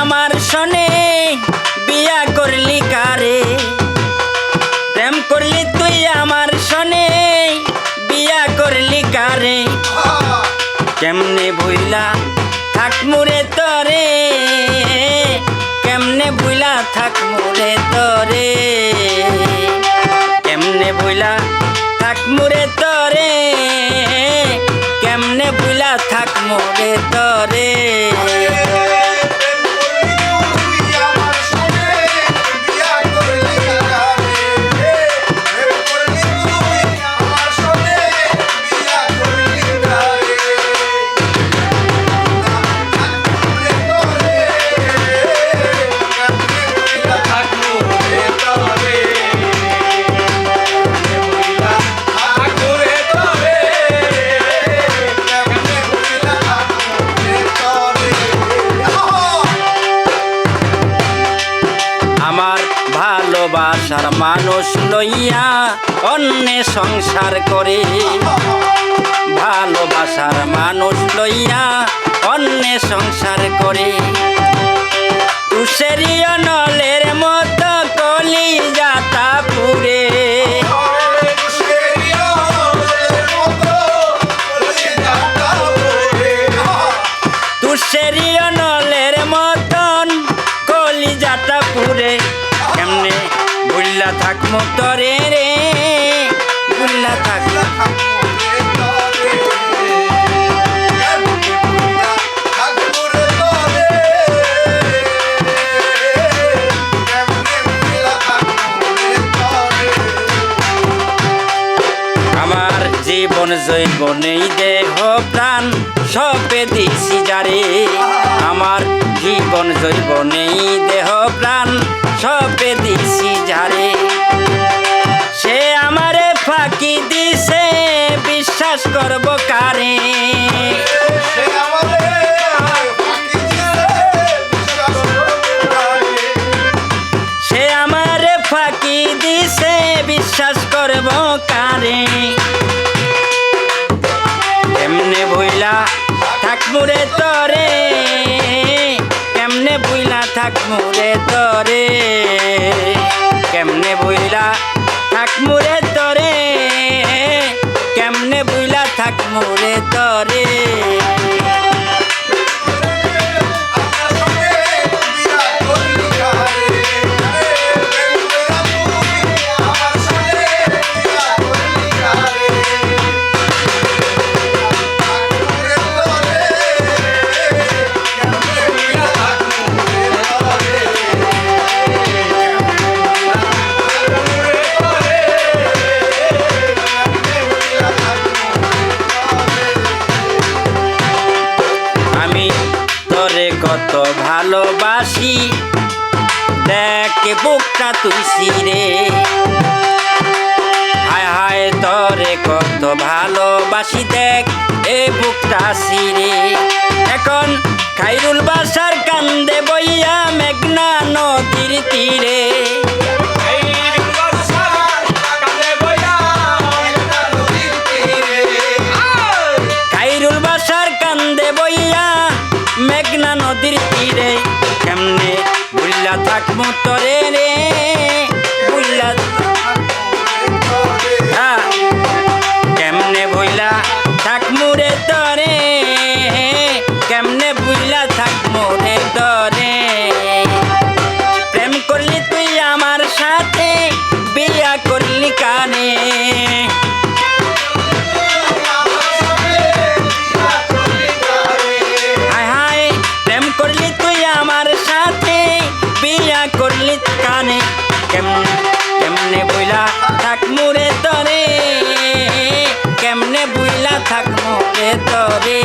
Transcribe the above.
আমার শোনে, বিয়া করলি কারে? প্রেম করলি তুই আমার শোনে, বিয়া করলি কারে? কেমনে ভুইলা থাক মুরে তরে? কেমনে ভুইলা থাক মুরে তরে? কেমনে ভুইলা থাক মুরে তরে? কেমনে ভুইলা থাক মুরে তরে? ভালোবাসার মানুষ লইয়া অন্যে সংসার করে। ভালোবাসার মানুষ লইয়া অন্যে সংসার করে। তুষেরিয় নলের মতো কলি যাতা পুরে তুষেরিয় নলের মতন কলি যাতা পুরে কেমনে? বুল্লা থাকমু তরে রে বুল্লা থাক। আমার জীবন জৈবনেই দেহ প্রাণ, সপে দিছি যারে। আমার জীবন জৈবনেই দেহ প্রাণ সপে দিছি যারে সে আমারে ফাঁকি দিছে বিশ্বাস করব কারে? সে আমারে ফাঁকি দিছে বিশ্বাস করব কারে? কেমনে বইলা থাক মুরে বইলা থাক মুরে তরে। কেমনে বইলা থাকমুরে তরে? কেমনে বইলা থাকমুরে তরে? কত ভালোবাসি। দেখ বুকটা তুই সিরে হায় হায় তরে কত ভালোবাসি, দেখ এ বুকটা সিরে এখন খাইরুল বাসার কান্দে বইয়া মেঘনা নদীর তীরে। মেঘনা রে কেমনে বুল্লা থাকব তরে রে? কেমন কেমনে বইলা থাক মোরে তরে? কেমনে বইলা থাক মোরে তরে?